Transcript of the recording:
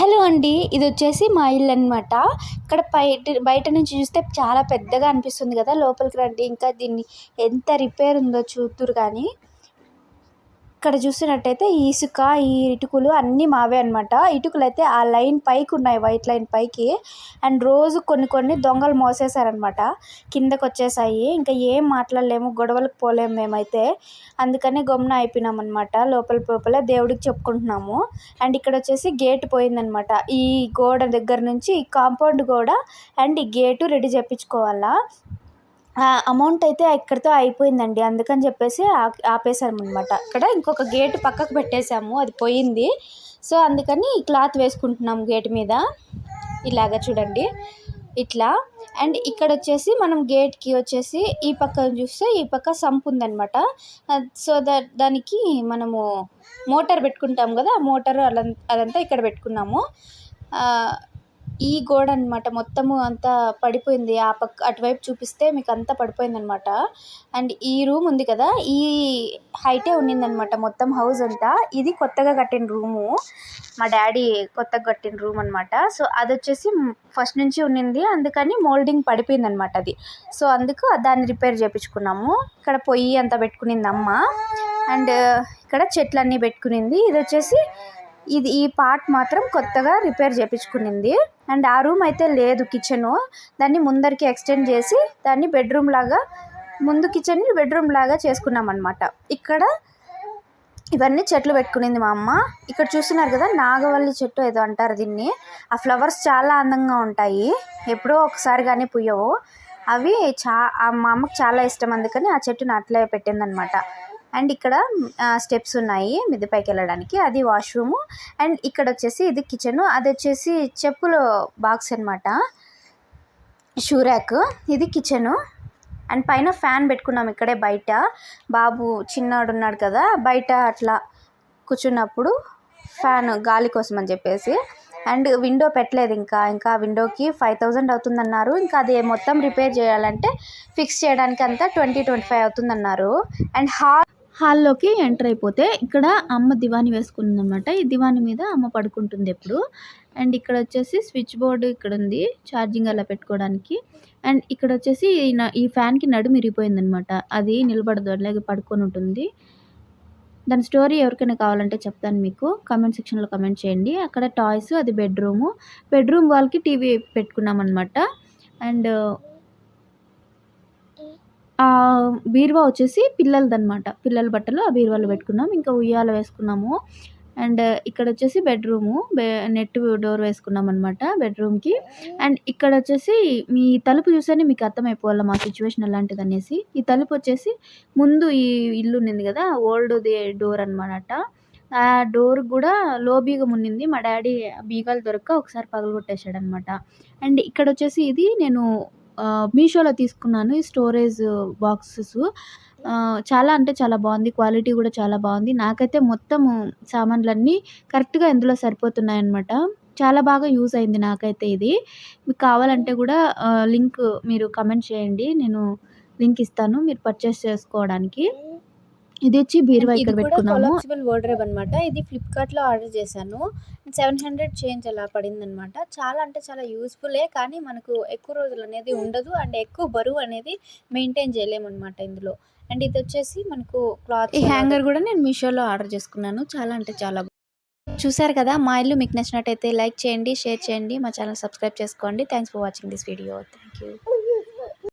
Hello అండి ఇది వచ్చేసి మా ఇల్లు అనమాట ఇక్కడ బయట బయట నుంచి చూస్తే చాలా పెద్దగా అనిపిస్తుంది కదా లోపలికి రండి. ఇంకా దీన్ని ఎంత రిపేర్ ఉందో చూద్దురు కానీ. ఇక్కడ చూసినట్టయితే ఈ ఇసుక ఈ ఇటుకలు అన్నీ మావే అనమాట ఇటుకలు అయితే ఆ లైన్ పైకి ఉన్నాయి వైట్ లైన్ పైకి. అండ్ రోజు కొన్ని కొన్ని దొంగలు మోసేసారనమాట కిందకు వచ్చేసాయి ఇంకా ఏం మాట్లాడలేము గొడవలకు పోలేము మేమైతే. అందుకని గమ్మున అయిపోయినాం అనమాట లోపల లోపల దేవుడికి చెప్పుకుంటున్నాము. అండ్ ఇక్కడ వచ్చేసి గేట్ పోయిందనమాట ఈ గోడ దగ్గర నుంచి కాంపౌండ్ గోడ అండ్ ఈ గేటు రెడీ చేయించుకోవాలా అమౌంట్ అయితే ఇక్కడితో అయిపోయిందండి. అందుకని చెప్పేసి ఆపేసామన్నమాట అక్కడ ఇంకొక గేట్ పక్కకు పెట్టేశాము. అది పోయింది. సో అందుకని క్లాత్ వేసుకుంటున్నాం గేట్ మీద. ఇలాగ చూడండి. ఇట్లా. అండ్ ఇక్కడ వచ్చేసి మనం గేట్కి వచ్చేసి ఈ పక్క చూస్తే ఈ పక్క సంప్ ఉందనమాట సో దట్ దానికి మనము మోటార్ పెట్టుకుంటాం కదా. ఆ మోటార్ అలా అదంతా ఇక్కడ పెట్టుకున్నాము. ఈ గోడ అనమాట మొత్తము అంతా పడిపోయింది. ఆ పక్క అటువైపు చూపిస్తే మీకు అంతా పడిపోయింది అనమాట అండ్ ఈ రూమ్ ఉంది కదా ఈ హైటే ఉన్నిందనమాట మొత్తం హౌస్ అంతా. ఇది కొత్తగా కట్టిన రూము. మా డాడీ కొత్తగా కట్టిన రూమ్ అనమాట సో అది వచ్చేసి ఫస్ట్ నుంచి ఉన్నింది. అందుకని మోల్డింగ్ పడిపోయింది అనమాట అది. సో అందుకు దాన్ని రిపేర్ చేయించుకున్నాము ఇక్కడ పొయ్యి అంతా పెట్టుకునింది అమ్మ. అండ్ ఇక్కడ చెట్లన్నీ పెట్టుకునింది. ఇది వచ్చేసి ఇది ఈ పార్ట్ మాత్రం కొత్తగా రిపేర్ చేయించుకునింది అండ్ ఆ రూమ్ అయితే లేదు కిచెను దాన్ని ముందరికి ఎక్స్టెండ్ చేసి దాన్ని బెడ్రూమ్ లాగా ముందు కిచెన్ని బెడ్రూమ్ లాగా చేసుకున్నాం అనమాట ఇక్కడ ఇవన్నీ చెట్లు పెట్టుకునింది మా అమ్మ. ఇక్కడ చూస్తున్నారు కదా నాగవల్లి చెట్టు ఏదో అంటారు దీన్ని. ఆ ఫ్లవర్స్ చాలా అందంగా ఉంటాయి. ఎప్పుడో ఒకసారి కానీ పుయ్యవు. అవి చా మా అమ్మకి చాలా ఇష్టం. అందుకని ఆ చెట్టుని అట్లే పెట్టిందనమాట అండ్ ఇక్కడ స్టెప్స్ ఉన్నాయి మిద్దె పైకి వెళ్ళడానికి అది వాష్రూము. అండ్ ఇక్కడ వచ్చేసి ఇది కిచెన్. అది వచ్చేసి చెప్పుల బాక్స్ అనమాట షూ ర్యాక్. ఇది కిచెను. అండ్ పైన ఫ్యాన్ పెట్టుకున్నాం ఇక్కడే బయట. బాబు చిన్నాడు ఉన్నాడు కదా బయట అట్లా కూర్చున్నప్పుడు ఫ్యాన్ గాలి కోసం అని చెప్పేసి. అండ్ విండో పెట్టలేదు ఇంకా. ఇంకా విండోకి ఫైవ్ థౌజండ్ అవుతుందన్నారు. ఇంకా అది మొత్తం రిపేర్ చేయాలంటే ఫిక్స్ చేయడానికి అంతా ట్వంటీ ట్వంటీ ఫైవ్ అవుతుందన్నారు. అండ్ హాల్ హాల్లోకి ఎంటర్ అయిపోతే ఇక్కడ అమ్మ దివాని వేసుకుంది అనమాట ఈ దివాని మీద అమ్మ పడుకుంటుంది ఎప్పుడు. అండ్ ఇక్కడ వచ్చేసి స్విచ్ బోర్డు ఇక్కడ ఉంది ఛార్జింగ్ అలా పెట్టుకోవడానికి. అండ్ ఇక్కడ వచ్చేసి ఈ ఫ్యాన్కి నడుము ఇరిగిపోయింది అనమాట అది నిలబడదు అలాగే పడుకొని ఉంటుంది. దాని స్టోరీ ఎవరికైనా కావాలంటే చెప్తాను మీకు. కమెంట్ సెక్షన్లో కమెంట్ చేయండి. అక్కడ టాయ్స్ అది బెడ్రూము. బెడ్రూమ్ వాళ్ళకి టీవీ పెట్టుకున్నాం అనమాట ఆ బీరువా వచ్చేసి పిల్లలదనమాట పిల్లల బట్టలు ఆ బీరువాలో పెట్టుకున్నాం. ఇంకా ఉయ్యాల వేసుకున్నాము. అండ్ ఇక్కడ వచ్చేసి బెడ్రూము. బె నెట్ డోర్ వేసుకున్నాం అనమాట బెడ్రూమ్కి. అండ్ ఇక్కడ వచ్చేసి మీ తలుపు చూసేనే మీకు అర్థమైపోవాలి మా సిచ్యువేషన్ ఎలాంటిది అనేసి. ఈ తలుపు వచ్చేసి ముందు ఈ ఇల్లు ఉన్నింది కదా ఓల్డ్ది డోర్ అనమాట ఆ డోర్ కూడా లో బీగం ఉన్నింది. మా డాడీ బీగాలు దొరక్క ఒకసారి పగలగొట్టేశాడు అనమాట అండ్ ఇక్కడ వచ్చేసి ఇది నేను మీషోలో తీసుకున్నాను ఈ స్టోరేజ్ బాక్సెస్ చాలా అంటే చాలా బాగుంది. క్వాలిటీ కూడా చాలా బాగుంది. నాకైతే మొత్తం సామాన్లన్నీ కరెక్ట్గా ఇందులో సరిపోతున్నాయి అన్నమాట చాలా బాగా యూజ్ అయింది నాకైతే ఇది. మీకు కావాలంటే కూడా లింక్ మీరు కమెంట్ చేయండి. నేను లింక్ ఇస్తాను మీరు పర్చేస్ చేసుకోవడానికి. ఇది వచ్చి బీరువా ఇక్కడ పెట్టుకున్నాము. కొలాప్సిబుల్ వార్డ్రోబ్ అనమాట ఇది ఫ్లిప్కార్ట్లో ఆర్డర్ చేశాను. సెవెన్ హండ్రెడ్ చేంజ్ అలా పడింది అనమాట చాలా అంటే చాలా యూస్ఫుల్లే కానీ మనకు ఎక్కువ రోజులు అనేది ఉండదు. అండ్ ఎక్కువ బరువు అనేది మెయింటైన్ చేయలేము అనమాట ఇందులో. అండ్ ఇది వచ్చేసి మనకు క్లాత్ ఈ హ్యాంగర్ కూడా నేను మీషోలో ఆర్డర్ చేసుకున్నాను. చాలా అంటే చాలా చూసారు కదా మా ఇల్లు మీకు నచ్చినట్టయితే లైక్ చేయండి షేర్ చేయండి. మా ఛానల్ సబ్స్క్రైబ్ చేసుకోండి. Thanks for watching this video thank you